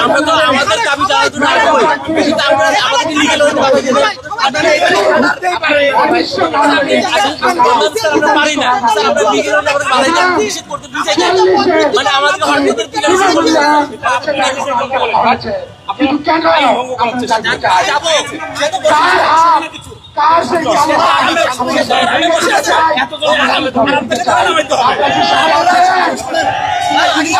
আমরা তো আমাদের দাবি জানার জন্য আমরা আমাদেরকে লিগেল কার সেই কালো হাত? আপনাদের কালো হাত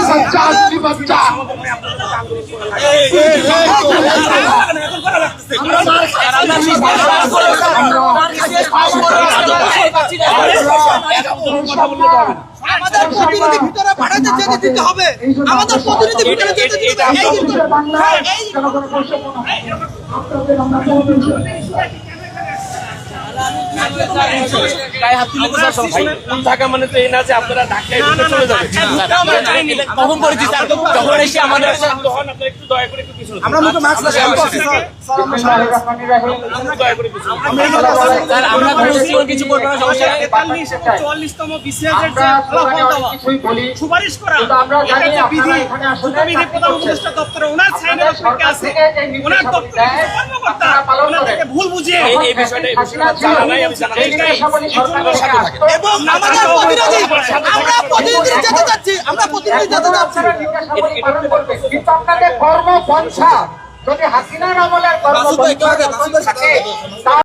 বাচ্চা কি বাচ্চা আমাদের প্রতিনিধি ভিতরে পাঠাতে যেতে দিতে হবে আমাদের প্রতিনিধি ভিতরে যেতে দিতে হবে এই যে- বাংলায় জনগণ বৈষম্য না হয়। আপনাদের আমরা কোনো গায়ে হাত তুলে তো স্যার ভাই? ঢাকা মানে তো এই না যে আপনারা ঢাকায় ঢুকে চলে যাবেন। কখন করেছি স্যার? যখন এসে আমাদের শান্ত আপনারা একটু দয়া করে একটু পিছনে আমরা মুখে মাস্ক লাগাই। সুপারিশ করা প্রধান উপদেষ্টা দপ্তরে ওনার সাইনের অপেক্ষা আছে সরকার থেকে যে ওনার দপ্তরে কর্মকর্তা আপনারা পালন করেন। ওনাদেরকে ভুল বুঝিয়ে এই এই বিষয়টা এই বিষয়টা জানা নাই আমি জানা নাই এবং আমাদের প্রতিনিধি আমরা প্রতিনিধি যেতে যাচ্ছি আমরা প্রতিনিধি যেতে যাচ্ছি কিন্তু আপনাদের কর্ম যদি হাসিনার আমলের কর্মপন্থা থাকে